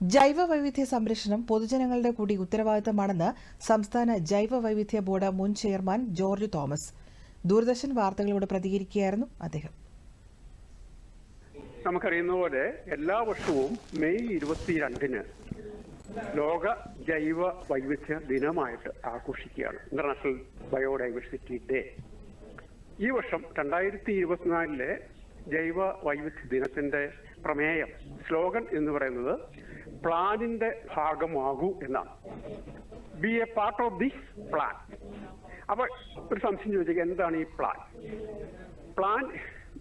ജൈവ വൈവിധ്യ സംരക്ഷണം പൊതുജനങ്ങളുടെ കൂടി ഉത്തരവാദിത്തമാണെന്ന് സംസ്ഥാന ജൈവ വൈവിധ്യ ബോർഡ് മുൻ ചെയർമാൻ ജോർജ് തോമസ്. ദൂരദർശൻ വാർത്തകളോട് പ്രതികരിക്കുകയായിരുന്നു അദ്ദേഹം. നമുക്കറിയുന്ന പോലെ എല്ലാ വർഷവും മെയ് ഇരുപത്തിരണ്ടിന് ലോക ജൈവ വൈവിധ്യ ദിനമായിട്ട് ആഘോഷിക്കുകയാണ് ഇന്റർനാഷണൽ ബയോഡൈവേഴ്സിറ്റി ഡേ ഈ വർഷം രണ്ടായിരത്തി ഇരുപത്തിനാലിലെ ജൈവ വൈവിധ്യ ദിനത്തിന്റെ പ്രമേയം സ്ലോഗൻ എന്ന് പറയുന്നത് പ്ലാനിന്റെ ഭാഗമാകൂ എന്നാണ്. Be a part of the plan അപ്പൊ ഒരു സംശയം ചോദിച്ചേക്ക് എന്താണ് ഈ പ്ലാൻ പ്ലാൻ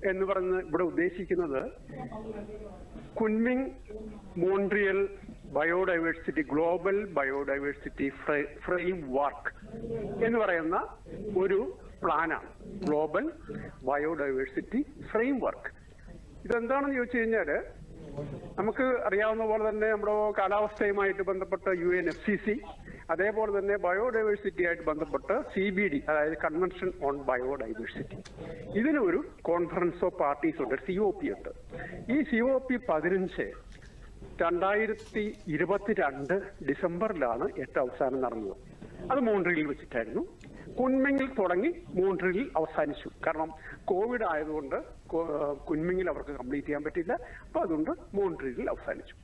എന്ന് പറയുന്നത് ഇവിടെ ഉദ്ദേശിക്കുന്നത് Kunming Montreal biodiversity global biodiversity framework എന്ന് പറയുന്ന ഒരു പ്ലാനാണ്. ഗ്ലോബൽ ബയോഡൈവേഴ്സിറ്റി ഫ്രെയിം വർക്ക് ഇതെന്താണെന്ന് ചോദിച്ചു കഴിഞ്ഞാൽ നമുക്ക് അറിയാവുന്ന പോലെ തന്നെ നമ്മുടെ കാലാവസ്ഥയുമായിട്ട് ബന്ധപ്പെട്ട U N F C C അതേപോലെ തന്നെ ബയോഡൈവേഴ്സിറ്റി ആയിട്ട് ബന്ധപ്പെട്ട് സി ബി ഡി അതായത് കൺവെൻഷൻ ഓൺ ബയോഡൈവേഴ്സിറ്റി ഇതിനൊരു കോൺഫറൻസ് ഓഫ് പാർട്ടീസ് ഉണ്ട് സി ഒ പി ഉണ്ട്. ഈ സി ഒ പി പതിനഞ്ച് രണ്ടായിരത്തി ഇരുപത്തിരണ്ട് ഡിസംബറിലാണ് ഏറ്റവും അവസാനം നടന്നത്. അത് മോൺട്രിയിൽ വെച്ചിട്ടായിരുന്നു. കുൻമിങ്ങിൽ തുടങ്ങി മൂൺട്രിയിൽ അവസാനിച്ചു. കാരണം കോവിഡ് ആയതുകൊണ്ട് കുന്മിങ്ങിൽ അവർക്ക് കംപ്ലീറ്റ് ചെയ്യാൻ പറ്റില്ല അപ്പൊ അതുകൊണ്ട് മൂൺട്രിയിൽ അവസാനിച്ചു.